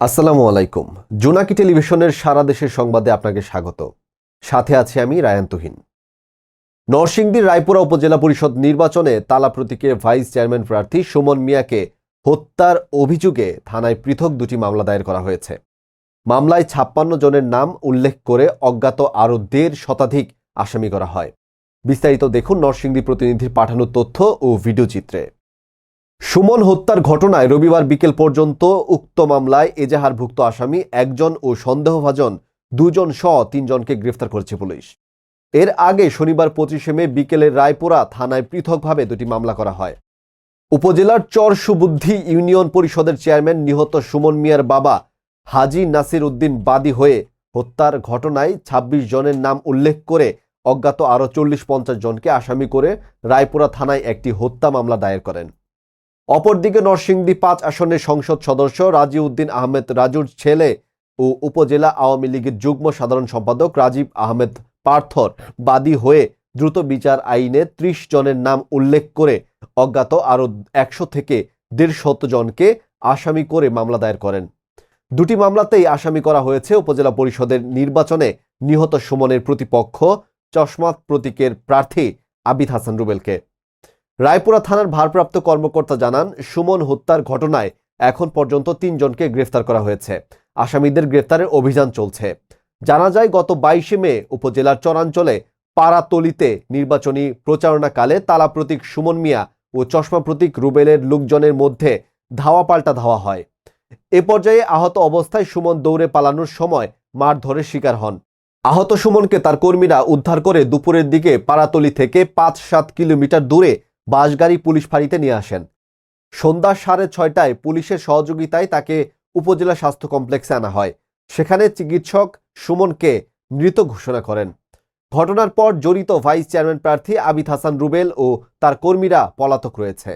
আসসালামু আলাইকুম। জোনাকি টেলিভিশনের সারা দেশের সংবাদে আপনাকে স্বাগত। সাথে আছি আমি রায়ান তুহিন। নরসিংদীর রায়পুরা উপজেলা পরিষদ নির্বাচনে তালা প্রতীকের ভাইস চেয়ারম্যান প্রার্থী সুমন মিয়াকে হত্যার অভিযোগে থানায় পৃথক দুটি মামলা দায়ের করা হয়েছে। মামলায় ছাপ্পান্ন জনের নাম উল্লেখ করে অজ্ঞাত আরও দেড় শতাধিক আসামি করা হয়। বিস্তারিত দেখুন নরসিংদী প্রতিনিধির পাঠানো তথ্য ও ভিডিও চিত্রে। সুমন হত্যার ঘটনায় রবিবার বিকেল পর্যন্ত উক্ত মামলায় এজাহারভুক্ত আসামি একজন ও সন্দেহভাজন দুজন সহ তিনজনকে গ্রেফতার করেছে পুলিশ। এর আগে শনিবার পঁচিশে মে বিকেলে রায়পুরা থানায় পৃথকভাবে দুটি মামলা করা হয়। উপজেলার চর সুবুদ্ধি ইউনিয়ন পরিষদের চেয়ারম্যান নিহত সুমন মিয়ার বাবা হাজি নাসির উদ্দিন বাদী হয়ে হত্যার ঘটনায় ২৬ জনের নাম উল্লেখ করে অজ্ঞাত আরও চল্লিশ পঞ্চাশ জনকে আসামি করে রায়পুরা থানায় একটি হত্যা মামলা দায়ের করেন। অপরদিকে নরসিংদী পাঁচ আসনের সংসদ সদস্য রাজিউদ্দিন আহমেদ রাজুর ছেলে ও উপজেলা আওয়ামী লীগের যুগ্ম সাধারণ সম্পাদক রাজীব আহমেদ পার্থর বাদী হয়ে দ্রুত বিচার আইনে ত্রিশ জনের নাম উল্লেখ করে অজ্ঞাত আরও একশো থেকে দেড়শত জনকে আসামি করে মামলা দায়ের করেন। দুটি মামলাতেই আসামি করা হয়েছে উপজেলা পরিষদের নির্বাচনে নিহত সুমনের প্রতিপক্ষ চশমাত প্রতীকের প্রার্থী আবিদ হাসান রুবেলকে। রায়পুরা থানার ভারপ্রাপ্ত কর্মকর্তা জানান, সুমন হত্যার ঘটনায় এখন পর্যন্ত তিনজনকে গ্রেফতার করা হয়েছে। আসামিদের গ্রেফতারের অভিযান চলছে। জানা যায়, গত বাইশে মে উপজেলার চরাঞ্চলে পাড়াতলিতে নির্বাচনী প্রচারণাকালে তালা প্রতীক সুমন মিয়া ও চশমা প্রতীক রুবেলের লোকজনের মধ্যে ধাওয়া পাল্টা ধাওয়া হয়। এ পর্যায়ে আহত অবস্থায় সুমন দৌড়ে পালানোর সময় মারধরের শিকার হন। আহত সুমনকে তার কর্মীরা উদ্ধার করে দুপুরের দিকে পাড়াতলি থেকে পাঁচ সাত কিলোমিটার দূরে বাসগাড়ি পুলিশ ফাঁড়িতে নিয়ে আসেন। সন্ধ্যা সাড়ে ছয়টায় পুলিশের সহযোগিতায় তাকে উপজেলা স্বাস্থ্য কমপ্লেক্সে আনা হয়। সেখানে চিকিৎসক সুমনকে মৃত ঘোষণা করেন। ঘটনার পর জড়িত ভাইস চেয়ারম্যান প্রার্থী আবিদ হাসান রুবেল ও তার কর্মীরা পলাতক রয়েছে।